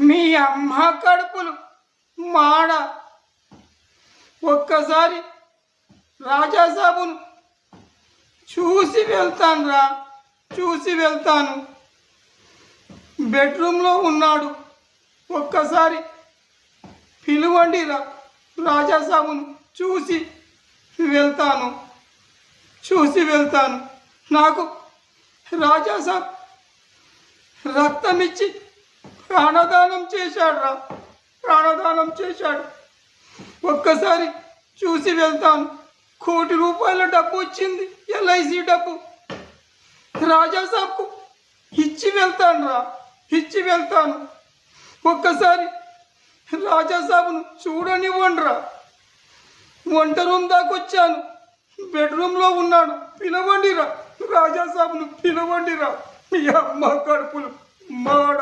మీ అమ్మ కడుపులు మాడ. ఒక్కసారి రాజాసాబును చూసి వెళ్తాను రా చూసి వెళ్తాను. బెడ్రూమ్లో ఉన్నాడు. ఒక్కసారి పిలువండి రా రాజాసాబును చూసి వెళ్తాను చూసి వెళ్తాను. నాకు రాజాసాబ్ రక్తం ఇచ్చి ప్రాణదానం చేశాడు రా. ప్రాణదానం చేశాడు. ఒక్కసారి చూసి వెళ్తాను కోటి రూపాయల డబ్బు వచ్చింది ఎల్ఐసి డబ్బు. రాజాసాబ్కు ఇచ్చి వెళ్తాను రా ఇచ్చి వెళ్తాను. ఒక్కసారి రాజాసాబును చూడనివ్వండి రా. వంట రూమ్ దాకా వచ్చాను. బెడ్రూమ్లో ఉన్నాడు పిలవండిరా రాజాసాబును పిలవండిరా మీ అమ్మ కడుపులు మాడ